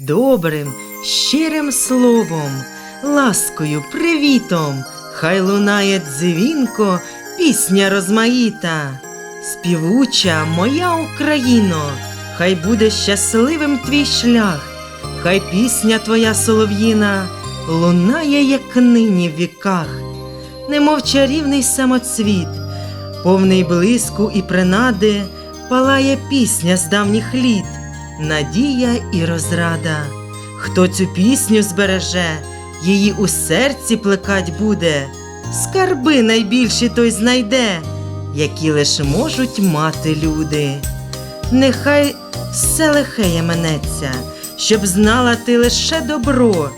добрим, щирим словом, ласкою, привітом, хай лунає дзвінко, пісня розмаїта. Співуча моя Україно, хай буде щасливим твій шлях, хай пісня твоя солов'їна лунає, як нині в віках, немов чарівний самоцвіт, повний блиску і принади, палає пісня з давніх літ, надія і розрада. Хто цю пісню збереже, її у серці плекать буде, скарби найбільші той знайде, які лиш можуть мати люди. Нехай все лихеє минеться, щоб знала ти лише добро,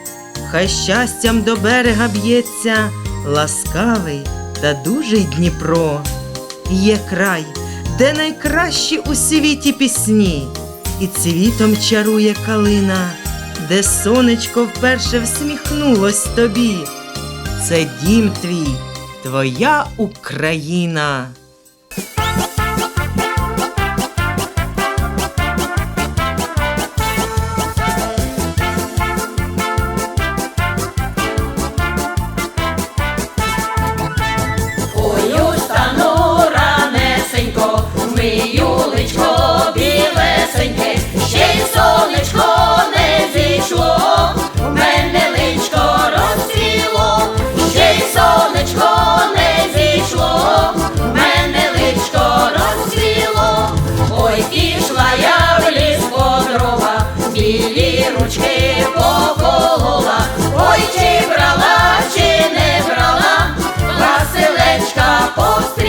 хай щастям до берега б'ється ласкавий та дужий Дніпро. Є край, де найкращі у світі пісні, і цвітом чарує калина, де сонечко вперше всміхнулось тобі. Це дім твій, твоя Україна. Ручки поколола, ой, чи брала, чи не брала. Василечка повстрічала,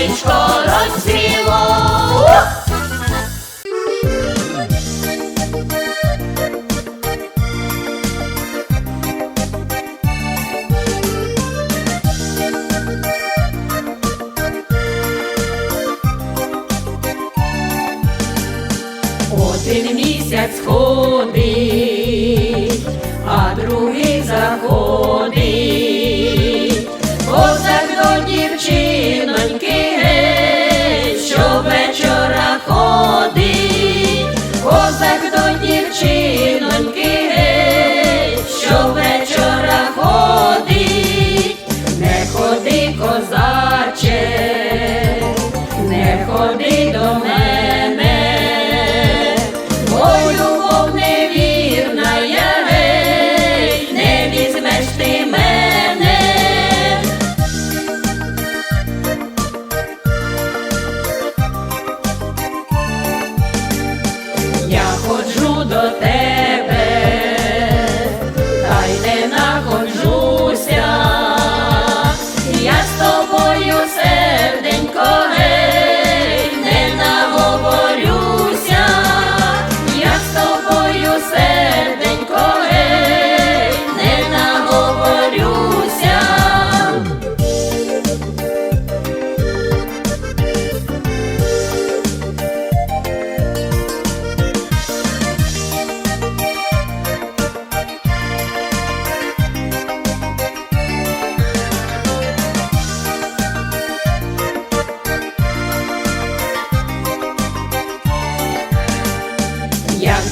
сонечко розсвіло. Один місяць ходить.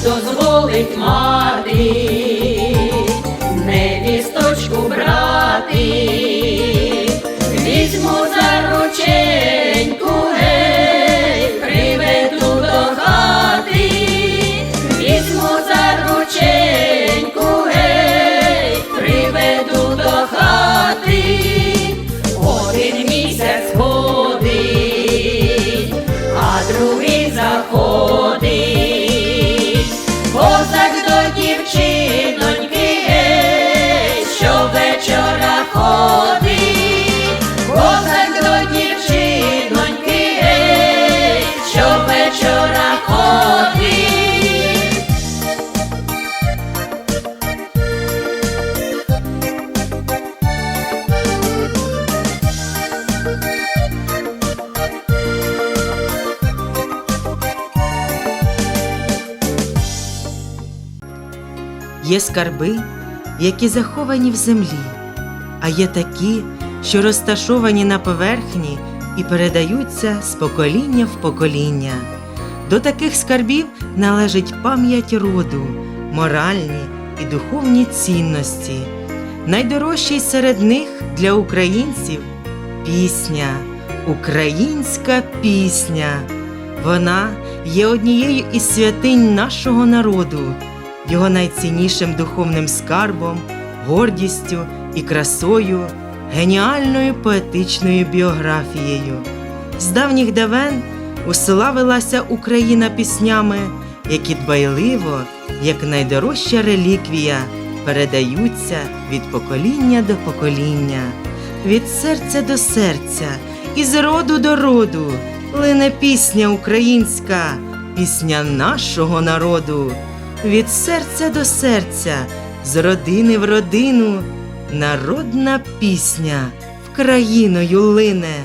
Зволить мати, невісточку брати, візьму за рученьку, Є скарби, які заховані в землі, а є такі, що розташовані на поверхні і передаються з покоління в покоління. До таких скарбів належить пам'ять роду, моральні і духовні цінності. Найдорожчий серед них для українців пісня, українська пісня. Вона є однією із святинь нашого народу, його найціннішим духовним скарбом, гордістю і красою, геніальною поетичною біографією. З давніх давен уславилася Україна піснями, які дбайливо, як найдорожча реліквія, передаються від покоління до покоління, від серця до серця, і з роду до роду лине пісня українська, пісня нашого народу, від серця до серця, з родини в родину, народна пісня в країною лине.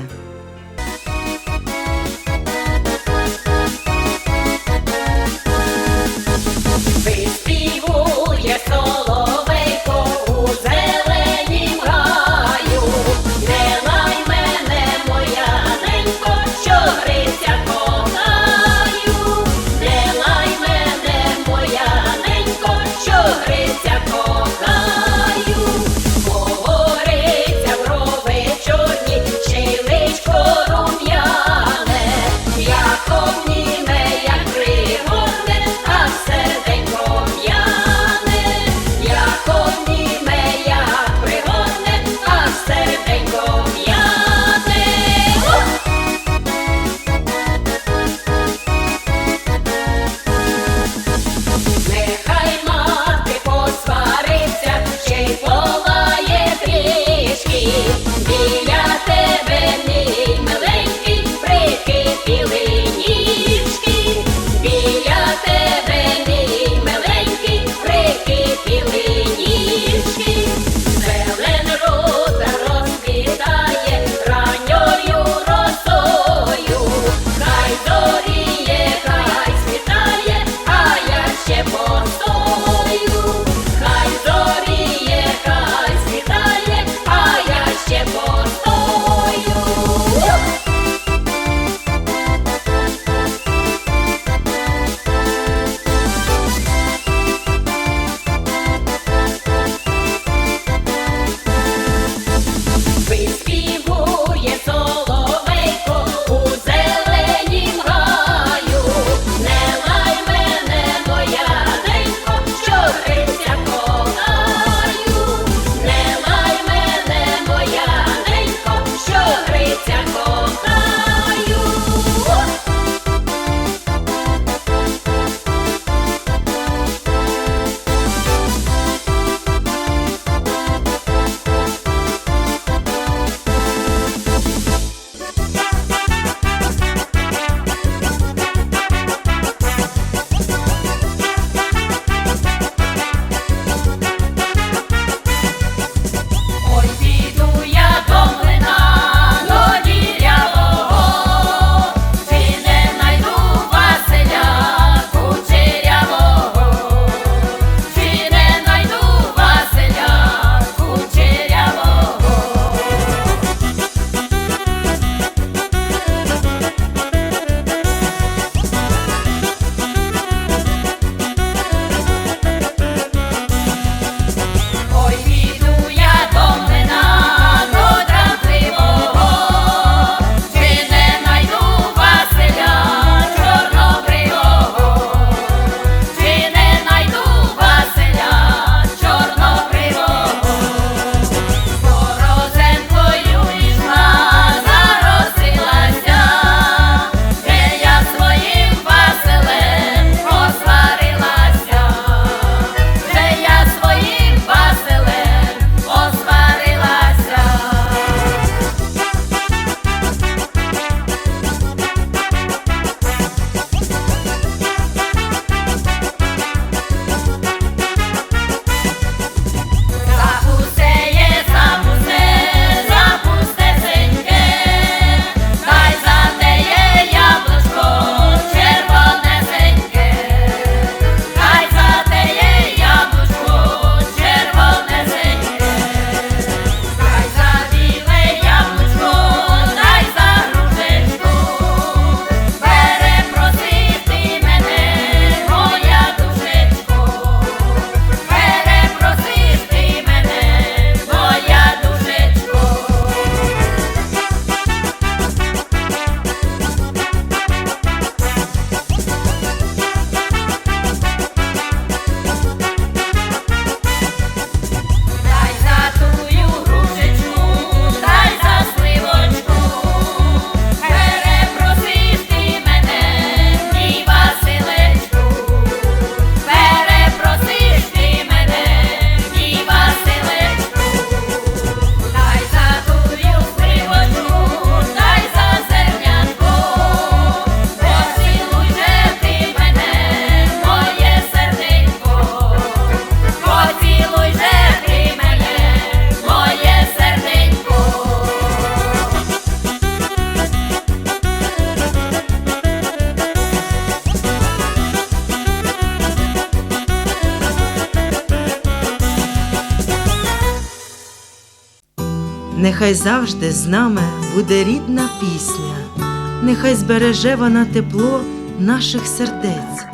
Нехай завжди з нами буде рідна пісня, нехай збереже вона тепло наших сердець,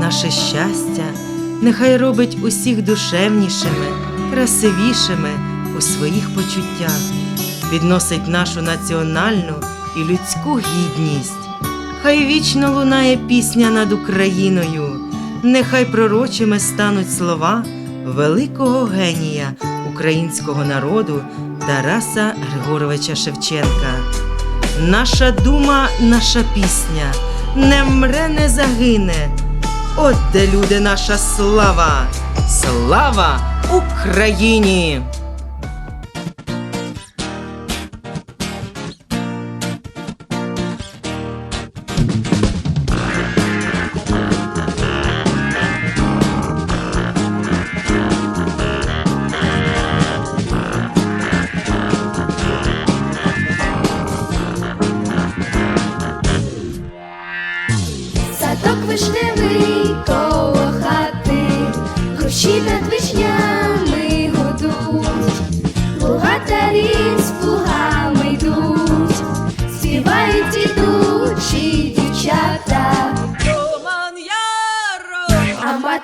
наше щастя, нехай робить усіх душевнішими, красивішими у своїх почуттях, підносить нашу національну і людську гідність. Хай вічно лунає пісня над Україною, нехай пророчими стануть слова великого генія українського народу Тараса Григоровича Шевченка. Наша дума, наша пісня не мре, не загине. От де люди наша слава! Слава Україні!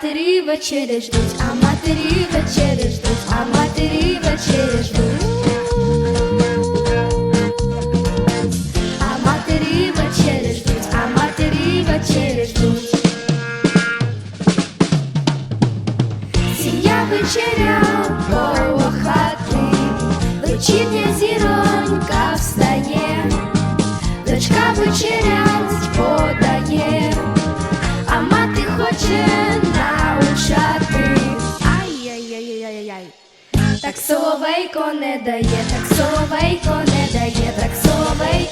Матері вечері ждуть, а матері вечері ждуть, а матері вечері ждуть.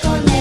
con